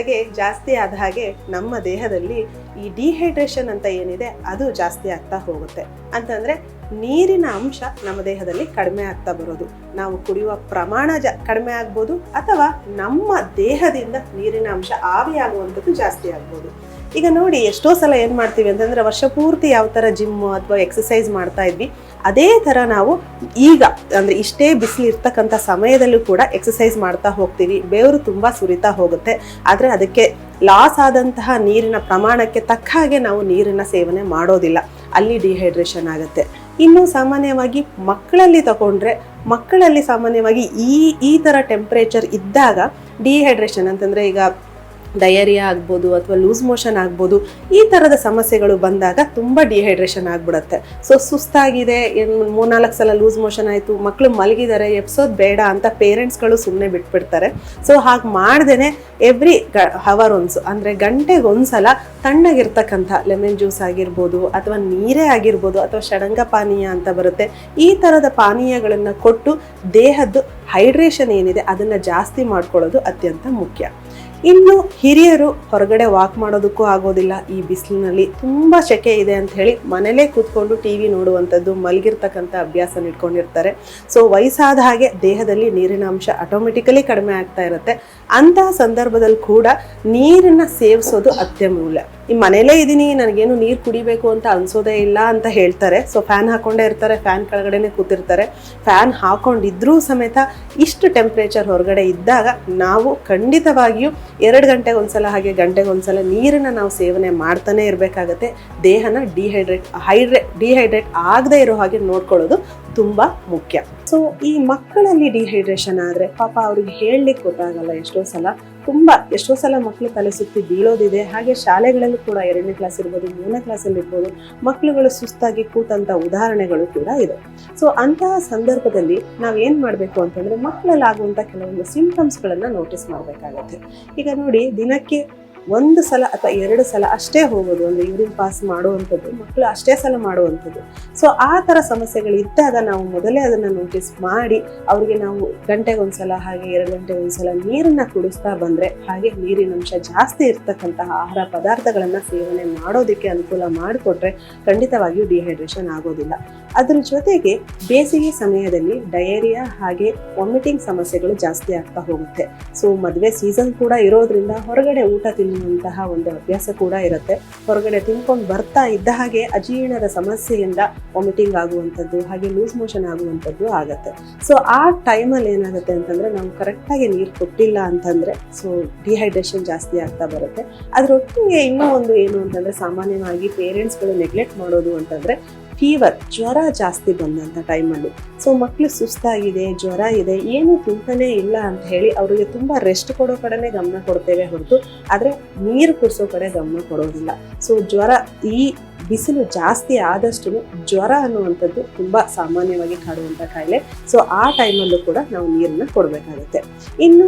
ಧಗೆ ಜಾಸ್ತಿ ಆದ ಹಾಗೆ ನಮ್ಮ ದೇಹದಲ್ಲಿ ಈ ಡಿಹೈಡ್ರೇಷನ್ ಅಂತ ಏನಿದೆ, ಅದು ಜಾಸ್ತಿ ಆಗ್ತಾ ಹೋಗುತ್ತೆ. ಅಂತಂದ್ರೆ ನೀರಿನ ಅಂಶ ನಮ್ಮ ದೇಹದಲ್ಲಿ ಕಡಿಮೆ ಆಗ್ತಾ ಬರೋದು. ನಾವು ಕುಡಿಯುವ ಪ್ರಮಾಣ ಜ, ಕಡಿಮೆ ಆಗ್ಬೋದು ಅಥವಾ ನಮ್ಮ ದೇಹದಿಂದ ನೀರಿನ ಅಂಶ ಆವಿಯಾಗುವಂಥದ್ದು ಜಾಸ್ತಿ ಆಗ್ಬೋದು. ಈಗ ನೋಡಿ ಎಷ್ಟೋ ಸಲ ಏನು ಮಾಡ್ತೀವಿ ಅಂತಂದರೆ ವರ್ಷ ಪೂರ್ತಿ ಯಾವ ಥರ ಜಿಮ್ಮು ಅಥವಾ ಎಕ್ಸಸೈಸ್ ಮಾಡ್ತಾ ಇದ್ವಿ. ಅದೇ ಥರ ನಾವು ಈಗ ಅಂದರೆ ಇಷ್ಟೇ ಬಿಸಿಲು ಇರ್ತಕ್ಕಂಥ ಸಮಯದಲ್ಲೂ ಕೂಡ ಎಕ್ಸಸೈಸ್ ಮಾಡ್ತಾ ಹೋಗ್ತೀವಿ. ಬೇವರು ತುಂಬ ಸುರಿತಾ ಹೋಗುತ್ತೆ. ಆದರೆ ಅದಕ್ಕೆ ಲಾಸ್ ಆದಂತಹ ನೀರಿನ ಪ್ರಮಾಣಕ್ಕೆ ತಕ್ಕ ಹಾಗೆ ನಾವು ನೀರಿನ ಸೇವನೆ ಮಾಡೋದಿಲ್ಲ. ಅಲ್ಲಿ ಡಿಹೈಡ್ರೇಷನ್ ಆಗುತ್ತೆ. ಇನ್ನು ಸಾಮಾನ್ಯವಾಗಿ ಮಕ್ಕಳಲ್ಲಿ ತಗೊಂಡ್ರೆ ಮಕ್ಕಳಲ್ಲಿ ಸಾಮಾನ್ಯವಾಗಿ ಈ ಈ ಥರ ಟೆಂಪ್ರೇಚರ್ ಇದ್ದಾಗ ಡಿಹೈಡ್ರೇಷನ್ ಅಂತಂದರೆ ಈಗ ಡಯರಿಯಾ ಆಗ್ಬೋದು ಅಥವಾ ಲೂಸ್ ಮೋಷನ್ ಆಗ್ಬೋದು, ಈ ಥರದ ಸಮಸ್ಯೆಗಳು ಬಂದಾಗ ತುಂಬ ಡಿಹೈಡ್ರೇಷನ್ ಆಗಿಬಿಡುತ್ತೆ. ಸೊ ಸುಸ್ತಾಗಿದೆ ಮೂರ್ನಾಲ್ಕು ಸಲ ಲೂಸ್ ಮೋಷನ್ ಆಯಿತು ಮಕ್ಕಳು ಮಲಗಿದ್ದಾರೆ ಎಪ್ಸೋದು ಬೇಡ ಅಂತ ಪೇರೆಂಟ್ಸ್ಗಳು ಸುಮ್ಮನೆ ಬಿಟ್ಬಿಡ್ತಾರೆ. ಸೊ ಹಾಗೆ ಮಾಡ್ದೇ ಎವ್ರಿ ಗ ಹವರ್ ಒನ್ಸ್ ಅಂದರೆ ಗಂಟೆಗೆ ಒಂದ್ಸಲ ತಣ್ಣಗಿರ್ತಕ್ಕಂಥ ಲೆಮನ್ ಜ್ಯೂಸ್ ಆಗಿರ್ಬೋದು, ಅಥವಾ ನೀರೇ ಆಗಿರ್ಬೋದು, ಅಥವಾ ಷಡಂಗ ಪಾನೀಯ ಅಂತ ಬರುತ್ತೆ. ಈ ಥರದ ಪಾನೀಯಗಳನ್ನು ಕೊಟ್ಟು ದೇಹದ್ದು ಹೈಡ್ರೇಷನ್ ಏನಿದೆ, ಅದನ್ನು ಜಾಸ್ತಿ ಮಾಡ್ಕೊಳ್ಳೋದು ಅತ್ಯಂತ ಮುಖ್ಯ. ಇನ್ನು ಹಿರಿಯರು ಹೊರಗಡೆ ವಾಕ್ ಮಾಡೋದಕ್ಕೂ ಆಗೋದಿಲ್ಲ. ಈ ಬಿಸಿಲಿನಲ್ಲಿ ತುಂಬ ಸೆಕೆ ಇದೆ ಅಂತ ಹೇಳಿ ಮನೇಲೇ ಕೂತ್ಕೊಂಡು ಟಿ ವಿ ನೋಡುವಂಥದ್ದು ಮಲಗಿರ್ತಕ್ಕಂಥ ಅಭ್ಯಾಸ ಇಟ್ಕೊಂಡಿರ್ತಾರೆ. ಸೊ ವಯಸ್ಸಾದ ಹಾಗೆ ದೇಹದಲ್ಲಿ ನೀರಿನ ಅಂಶ ಆಟೋಮೆಟಿಕಲಿ ಕಡಿಮೆ ಆಗ್ತಾ ಇರುತ್ತೆ. ಅಂತಹ ಸಂದರ್ಭದಲ್ಲಿ ಕೂಡ ನೀರನ್ನು ಸೇವಿಸೋದು ಅತ್ಯಮೂಲ್ಯ. ಈ ಮನೇಲೇ ಇದ್ದೀನಿ ನನಗೇನು ನೀರು ಕುಡಿಬೇಕು ಅಂತ ಅನ್ಸೋದೇ ಇಲ್ಲ ಅಂತ ಹೇಳ್ತಾರೆ. ಸೊ ಫ್ಯಾನ್ ಹಾಕೊಂಡೇ ಇರ್ತಾರೆ ಫ್ಯಾನ್ ಕೆಳಗಡೆನೆ ಕೂತಿರ್ತಾರೆ. ಫ್ಯಾನ್ ಹಾಕೊಂಡಿದ್ರೂ ಸಮೇತ ಇಷ್ಟು ಟೆಂಪ್ರೇಚರ್ ಹೊರಗಡೆ ಇದ್ದಾಗ ನಾವು ಖಂಡಿತವಾಗಿಯೂ ಎರಡು ಗಂಟೆಗೆ ಒಂದ್ಸಲ ಹಾಗೆ ಗಂಟೆಗೆ ಒಂದ್ಸಲ ನೀರನ್ನು ನಾವು ಸೇವನೆ ಮಾಡ್ತಾನೆ ಇರಬೇಕಾಗತ್ತೆ. ದೇಹನ ಡಿಹೈಡ್ರೇಟ್ ಹೈಡ್ರೇ ಡಿಹೈಡ್ರೇಟ್ ಆಗದೆ ಇರೋ ಹಾಗೆ ನೋಡ್ಕೊಳ್ಳೋದು ತುಂಬ ಮುಖ್ಯ. ಸೊ ಈ ಮಕ್ಕಳಲ್ಲಿ ಡಿಹೈಡ್ರೇಷನ್ ಆದರೆ ಪಾಪ ಅವ್ರಿಗೆ ಹೇಳಲಿಕ್ಕೆ ಗೊತ್ತಾಗಲ್ಲ ಎಷ್ಟೋ ಸಲ. ತುಂಬ ಎಷ್ಟೋ ಸಲ ಮಕ್ಕಳು ತಲೆ ಸುತ್ತಿ ಬೀಳೋದಿದೆ. ಹಾಗೆ ಶಾಲೆಗಳಲ್ಲೂ ಕೂಡ ಎರಡನೇ ಕ್ಲಾಸ್ ಇರ್ಬೋದು, ಮೂರನೇ ಕ್ಲಾಸಲ್ಲಿ ಇರ್ಬೋದು ಮಕ್ಕಳುಗಳು ಸುಸ್ತಾಗಿ ಕೂತಂಥ ಉದಾಹರಣೆಗಳು ಕೂಡ ಇದೆ. ಸೊ ಅಂತಹ ಸಂದರ್ಭದಲ್ಲಿ ನಾವು ಏನು ಮಾಡಬೇಕು ಅಂತಂದರೆ ಮಕ್ಕಳಲ್ಲಿ ಆಗುವಂಥ ಕೆಲವೊಂದು ಸಿಂಟಮ್ಸ್ಗಳನ್ನು ನೋಟಿಸ್ ಮಾಡಬೇಕಾಗತ್ತೆ. ಈಗ ನೋಡಿ, ದಿನಕ್ಕೆ ಒಂದು ಸಲ ಅಥವಾ ಎರಡು ಸಲ ಅಷ್ಟೇ ಹೋಗೋದು ಅಂದರೆ ಯೂರಿನ್ ಪಾಸ್ ಮಾಡುವಂಥದ್ದು ಮಕ್ಕಳು ಅಷ್ಟೇ ಸಲ ಮಾಡುವಂಥದ್ದು. ಸೊ ಆ ಥರ ಸಮಸ್ಯೆಗಳು ಇದ್ದಾಗ ನಾವು ಮೊದಲೇ ಅದನ್ನು ನೋಟಿಸ್ ಮಾಡಿ, ಅವರಿಗೆ ನಾವು ಗಂಟೆಗೆ ಒಂದ್ಸಲ, ಹಾಗೆ ಎರಡು ಗಂಟೆಗೆ ಒಂದ್ಸಲ ನೀರನ್ನು ಕುಡಿಸ್ತಾ ಬಂದರೆ, ಹಾಗೆ ನೀರಿನಂಶ ಜಾಸ್ತಿ ಇರ್ತಕ್ಕಂತಹ ಆಹಾರ ಪದಾರ್ಥಗಳನ್ನು ಸೇವನೆ ಮಾಡೋದಕ್ಕೆ ಅನುಕೂಲ ಮಾಡಿಕೊಟ್ರೆ ಖಂಡಿತವಾಗಿಯೂ ಡಿಹೈಡ್ರೇಷನ್ ಆಗೋದಿಲ್ಲ. ಅದರ ಜೊತೆಗೆ ಬೇಸಿಗೆ ಸಮಯದಲ್ಲಿ ಡಯೇರಿಯಾ ಹಾಗೆ ವಾಮಿಟಿಂಗ್ ಸಮಸ್ಯೆಗಳು ಜಾಸ್ತಿ ಆಗ್ತಾ ಹೋಗುತ್ತೆ. ಸೊ ಮದುವೆ ಸೀಸನ್ ಕೂಡ ಇರೋದ್ರಿಂದ ಹೊರಗಡೆ ಊಟ ತಿನ್ನುವಂತಹ ಒಂದು ಅಭ್ಯಾಸ ಕೂಡ ಇರುತ್ತೆ. ಹೊರಗಡೆ ತಿನ್ಕೊಂಡು ಬರ್ತಾ ಇದ್ದ ಹಾಗೆ ಅಜೀರ್ಣದ ಸಮಸ್ಯೆಯಿಂದ ವಾಮಿಟಿಂಗ್ ಆಗುವಂಥದ್ದು, ಹಾಗೆ ಲೂಸ್ ಮೋಷನ್ ಆಗುವಂಥದ್ದು ಆಗುತ್ತೆ. ಸೊ ಆ ಟೈಮಲ್ಲಿ ಏನಾಗುತ್ತೆ ಅಂತಂದರೆ ನಾವು ಕರೆಕ್ಟಾಗಿ ನೀರು ಕೊಟ್ಟಿಲ್ಲ ಅಂತಂದರೆ ಸೊ ಡಿಹೈಡ್ರೇಷನ್ ಜಾಸ್ತಿ ಆಗ್ತಾ ಬರುತ್ತೆ. ಅದರೊಟ್ಟಿಗೆ ಇನ್ನೂ ಒಂದು ಏನು ಅಂತಂದರೆ ಸಾಮಾನ್ಯವಾಗಿ ಪೇರೆಂಟ್ಸ್ಗಳು ನೆಗ್ಲೆಕ್ಟ್ ಮಾಡೋದು ಅಂತಂದರೆ ಫೀವರ್ ಜ್ವರ ಜಾಸ್ತಿ ಬಂದಂಥ ಟೈಮಲ್ಲಿ ಸೊ ಮಕ್ಕಳು ಸುಸ್ತಾಗಿದೆ, ಜ್ವರ ಇದೆ, ಏನು ತಿಂತಾನೇ ಇಲ್ಲ ಅಂತ ಹೇಳಿ ಅವರಿಗೆ ತುಂಬ ರೆಸ್ಟ್ ಕೊಡೋ ಕಡೆನೇ ಗಮನ ಕೊಡ್ತೇವೆ ಹೊರತು, ಆದರೆ ನೀರು ಕುಡಿಸೋ ಕಡೆ ಗಮನ ಕೊಡೋದಿಲ್ಲ. ಸೊ ಜ್ವರ ಈ ಬಿಸಿಲು ಜಾಸ್ತಿ ಆದಷ್ಟು ಜ್ವರ ಅನ್ನುವಂಥದ್ದು ತುಂಬ ಸಾಮಾನ್ಯವಾಗಿ ಕಾಡುವಂಥ ಕಾಯಿಲೆ. ಸೊ ಆ ಟೈಮಲ್ಲೂ ಕೂಡ ನಾವು ನೀರನ್ನು ಕೊಡಬೇಕಾಗುತ್ತೆ. ಇನ್ನು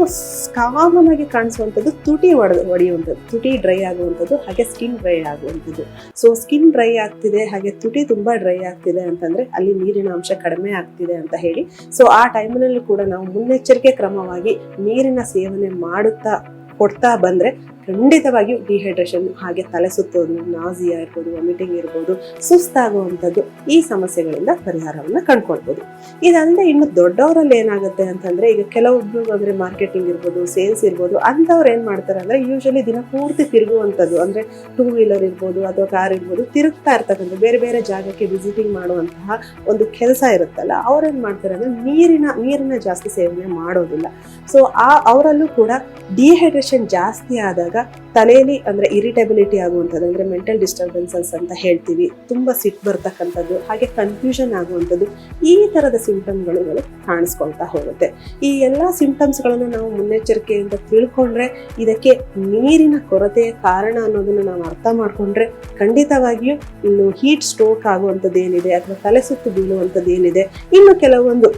ಕಾಮನ್ ಆಗಿ ಕಾಣಿಸುವಂಥದ್ದು ತುಟಿ ಒಡ, ಒಡೆಯುವಂಥದ್ದು, ತುಟಿ ಡ್ರೈ ಆಗುವಂಥದ್ದು, ಹಾಗೆ ಸ್ಕಿನ್ ಡ್ರೈ ಆಗುವಂಥದ್ದು. ಸೊ ಸ್ಕಿನ್ ಡ್ರೈ ಆಗ್ತಿದೆ, ಹಾಗೆ ತುಟಿ ತುಂಬ ಡ್ರೈ ಆಗ್ತಿದೆ ಅಂತಂದರೆ ಅಲ್ಲಿ ನೀರಿನ ಅಂಶ ಕಡಿಮೆ ಆಗ್ತಿದೆ ಅಂತ ಹೇಳಿ. ಸೊ ಆ ಟೈಮ್ನಲ್ಲಿ ಕೂಡ ನಾವು ಮುನ್ನೆಚ್ಚರಿಕೆ ಕ್ರಮವಾಗಿ ನೀರಿನ ಸೇವನೆ ಮಾಡುತ್ತಾ, ಕೊಡ್ತಾ ಬಂದರೆ ಖಂಡಿತವಾಗಿಯೂ ಡಿಹೈಡ್ರೇಷನ್ ಹಾಗೆ ತಲೆ ಸುತ್ತೋದು ನಾಸಿಯಾ ಇರ್ಬೋದು ವಾಮಿಟಿಂಗ್ ಇರ್ಬೋದು, ಸುಸ್ತಾಗುವಂಥದ್ದು ಈ ಸಮಸ್ಯೆಗಳಿಂದ ಪರಿಹಾರವನ್ನು ಕಂಡುಕೊಳ್ಬೋದು. ಇದಲ್ಲದೆ ಇನ್ನು ದೊಡ್ಡವರಲ್ಲಿ ಏನಾಗುತ್ತೆ ಅಂತಂದರೆ ಈಗ ಕೆಲವೊಬ್ಬರು ಅಂದರೆ ಮಾರ್ಕೆಟಿಂಗ್ ಇರ್ಬೋದು ಸೇಲ್ಸ್ ಇರ್ಬೋದು, ಅಂಥವ್ರು ಏನು ಮಾಡ್ತಾರೆ ಅಂದರೆ ಯೂಶಲಿ ದಿನ ಪೂರ್ತಿ ತಿರುಗುವಂಥದ್ದು, ಅಂದರೆ ಟೂ ವೀಲರ್ ಇರ್ಬೋದು ಅಥವಾ ಕಾರ್ ಇರ್ಬೋದು, ತಿರುಗ್ತಾ ಇರ್ತಕ್ಕಂಥ ಬೇರೆ ಬೇರೆ ಜಾಗಕ್ಕೆ ವಿಸಿಟಿಂಗ್ ಮಾಡುವಂತಹ ಒಂದು ಕೆಲಸ ಇರುತ್ತಲ್ಲ ಅವ್ರೇನು ಮಾಡ್ತಾರೆ ಅಂದರೆ ನೀರಿನ, ನೀರನ್ನ ಜಾಸ್ತಿ ಸೇವನೆ ಮಾಡೋದಿಲ್ಲ. ಸೊ ಆ, ಅವರಲ್ಲೂ ಕೂಡ ಡಿಹೈಡ್ರೇಷನ್ ಜಾಸ್ತಿ ಆದಾಗ ತಲೆಯಲ್ಲಿ ಅಂದ್ರೆ ಇರಿಟೆಬಿಲಿಟಿ ಆಗುವಂಥದ್ದು, ಅಂದ್ರೆ ಮೆಂಟಲ್ ಡಿಸ್ಟರ್ಬೆನ್ಸಸ್ ಅಂತ ಹೇಳ್ತೀವಿ. ತುಂಬಾ ಸಿಟ್ಟು ಬರ್ತಕ್ಕಂಥದ್ದು, ಹಾಗೆ ಕನ್ಫ್ಯೂಷನ್ ಆಗುವಂಥದ್ದು, ಈ ತರದ ಸಿಂಟಮ್ಗಳು ಕಾಣಿಸ್ಕೊಳ್ತಾ ಹೋಗುತ್ತೆ. ಈ ಎಲ್ಲ ಸಿಂಪ್ಟಮ್ಸ್ಗಳನ್ನು ನಾವು ಮುನ್ನೆಚ್ಚರಿಕೆಯಿಂದ ತಿಳ್ಕೊಂಡ್ರೆ ಇದಕ್ಕೆ ನೀರಿನ ಕೊರತೆಯ ಕಾರಣ ಅನ್ನೋದನ್ನು ನಾವು ಅರ್ಥ ಮಾಡಿಕೊಂಡ್ರೆ ಖಂಡಿತವಾಗಿಯೂ ಇನ್ನು ಹೀಟ್ ಸ್ಟ್ರೋಕ್ ಆಗುವಂಥದ್ದು ಏನಿದೆ ಅಥವಾ ತಲೆ ಸುತ್ತು ಬೀಳುವಂಥದ್ದು ಏನಿದೆ ಇನ್ನು ಕೆಲವೊಂದು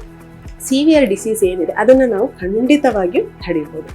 ಸಿವಿಯರ್ ಡಿಸೀಸ್ ಏನಿದೆ, ಅದನ್ನು ನಾವು ಖಂಡಿತವಾಗಿಯೂ ತಡಿಬೋದು.